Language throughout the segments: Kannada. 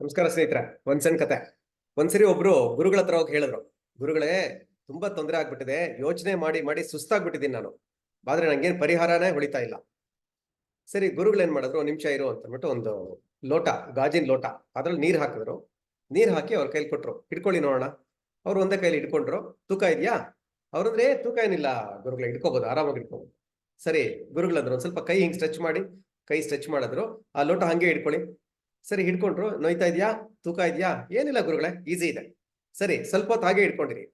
ನಮಸ್ಕಾರ ಸ್ನೇಹಿತರೆ, ಒಂದ್ ಸಣ್ಣ ಕತೆ. ಒಂದ್ಸರಿ ಒಬ್ರು ಗುರುಗಳ ಹತ್ರ ಹೋಗಿ ಹೇಳಿದ್ರು, ಗುರುಗಳೇ, ತುಂಬಾ ತೊಂದರೆ ಆಗ್ಬಿಟ್ಟಿದೆ, ಯೋಚನೆ ಮಾಡಿ ಮಾಡಿ ಸುಸ್ತಾಗ್ಬಿಟ್ಟಿದ್ದೀನಿ ನಾನು. ಆದ್ರೆ ನಂಗೇನ್ ಪರಿಹಾರನೇ ಹೊಳಿತಾ ಇಲ್ಲ. ಸರಿ, ಗುರುಗಳು ಏನ್ ಮಾಡಿದ್ರು ನಿಮಿಷ ಇರು ಅಂತ ಅಂದ್ಬಿಟ್ಟು ಒಂದು ಲೋಟ, ಗಾಜಿನ ಲೋಟ, ಅದ್ರಲ್ಲಿ ನೀರ್ ಹಾಕಿದ್ರು. ನೀರ್ ಹಾಕಿ ಅವ್ರ ಕೈಲಿ ಕೊಟ್ರು. ಹಿಡ್ಕೊಳ್ಳಿ ನೋಡೋಣ. ಅವ್ರು ಒಂದೇ ಕೈಲಿ ಹಿಡ್ಕೊಂಡ್ರು. ತೂಕ ಇದೆಯಾ? ಅವ್ರಂದ್ರೆ ತೂಕ ಏನಿಲ್ಲ, ಗುರುಗಳ ಹಿಡ್ಕೋಬಹುದು ಆರಾಮಾಗಿ ಹಿಡ್ಕೋಬಹುದು ಸರಿ ಗುರುಗಳಂದ್ರು ಒಂದ್ ಸ್ವಲ್ಪ ಕೈ ಹಿಂಗ್ ಸ್ಟ್ರೆಚ್ ಮಾಡಿ, ಕೈ ಸ್ಟ್ರೆಚ್ ಮಾಡಿದ್ರು. ಆ ಲೋಟ ಹಂಗೆ ಹಿಡ್ಕೊಳ್ಳಿ. ಸರಿ, ಹಿಡ್ಕೊಂಡ್ರು, ನೋಯ್ತಾ ಇದೆಯಾ? ತೂಕ ಇದೆಯಾ? ಏನಿಲ್ಲ ಗುರುಗಳೇ ಈಸಿ ಇದೆ. ಸರಿ, ಸ್ವಲ್ಪ ಹೊತ್ತು ಹಾಗೆ ಹಿಡ್ಕೊಂಡಿರಿ.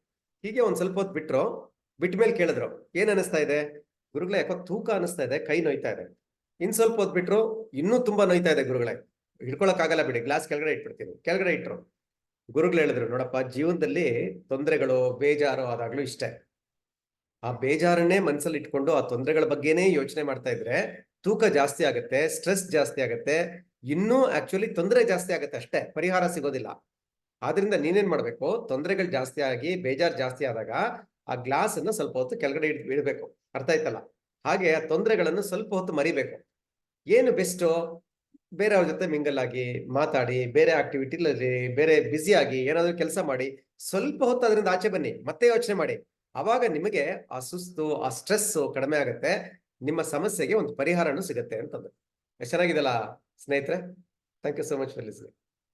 ಹೀಗೆ ಒಂದ್ ಸ್ವಲ್ಪ ಹೊತ್ತು ಬಿಟ್ರು ಬಿಟ್ಟ ಮೇಲೆ ಕೇಳಿದ್ರು, ಏನ್ ಅನಿಸ್ತಾ ಇದೆ? ಗುರುಗಳೇ, ಯಾಕೋ ತೂಕ ಅನಿಸ್ತಾ ಇದೆ, ಕೈ ನೋಯ್ತಾ ಇದೆ. ಇನ್ ಸ್ವಲ್ಪ ಹೊತ್ತು ಬಿಟ್ರು, ಇನ್ನೂ ತುಂಬಾ ನೋಯ್ತಾ ಇದೆ ಗುರುಗಳೇ. ಹಿಡ್ಕೊಳಕ್ಕಾಗಲ್ಲ ಬಿಡಿ, ಗ್ಲಾಸ್ ಕೆಳಗಡೆ ಇಟ್ಬಿಡ್ತೀನಿ. ಕೆಳಗಡೆ ಇಟ್ರು. ಗುರುಗಳು ಹೇಳಿದ್ರು, ನೋಡಪ್ಪ, ಜೀವನದಲ್ಲಿ ತೊಂದರೆಗಳು, ಬೇಜಾರು ಆದಾಗ್ಲೂ ಇಷ್ಟೇ. ಆ ಬೇಜಾರನ್ನೇ ಮನ್ಸಲ್ಲಿ ಇಟ್ಕೊಂಡು ಆ ತೊಂದರೆಗಳ ಬಗ್ಗೆನೇ ಯೋಚನೆ ಮಾಡ್ತಾ ಇದ್ರೆ, ತೂಕ ಜಾಸ್ತಿ ಆಗುತ್ತೆ, ಸ್ಟ್ರೆಸ್ ಜಾಸ್ತಿ ಆಗುತ್ತೆ ಇನ್ನೂ ಆಕ್ಚುಲಿ ತೊಂದರೆ ಜಾಸ್ತಿ ಆಗುತ್ತೆ ಅಷ್ಟೇ, ಪರಿಹಾರ ಸಿಗೋದಿಲ್ಲ. ಆದ್ರಿಂದ ನೀನೇನ್ ಮಾಡ್ಬೇಕು, ತೊಂದರೆಗಳು ಜಾಸ್ತಿ ಆಗಿ, ಬೇಜಾರು ಜಾಸ್ತಿ ಆದಾಗ ಆ ಗ್ಲಾಸ್ ಅನ್ನು ಸ್ವಲ್ಪ ಹೊತ್ತು ಕೆಳಗಡೆ ಇಡ್, ಇಡಬೇಕು. ಅರ್ಥ ಆಯ್ತಲ್ಲ? ಹಾಗೆ ಆ ತೊಂದರೆಗಳನ್ನು ಸ್ವಲ್ಪ ಹೊತ್ತು ಮರಿಬೇಕು. ಏನು ಬೆಸ್ಟ್ ಬೇರೆಯವ್ರ ಜೊತೆ ಮಿಂಗಲ್ ಆಗಿ, ಮಾತಾಡಿ, ಬೇರೆ ಆಕ್ಟಿವಿಟಿಲಿ ಬೇರೆ ಬ್ಯುಸಿ ಆಗಿ ಏನಾದರೂ ಕೆಲಸ ಮಾಡಿ, ಸ್ವಲ್ಪ ಹೊತ್ತು ಅದರಿಂದ ಆಚೆ ಬನ್ನಿ, ಮತ್ತೆ ಯೋಚನೆ ಮಾಡಿ. ಅವಾಗ ನಿಮಗೆ ಆ ಸುಸ್ತು, ಆ ಸ್ಟ್ರೆಸ್ ಕಡಿಮೆ ಆಗುತ್ತೆ, ನಿಮ್ಮ ಸಮಸ್ಯೆಗೆ ಒಂದು ಪರಿಹಾರನೂ ಸಿಗುತ್ತೆ ಅಂತಂದು ಎಷ್ಟು ಚೆನ್ನಾಗಿದೆಲ್ಲ ಸ್ನೇಹಿತರೆ? Thank you so much for listening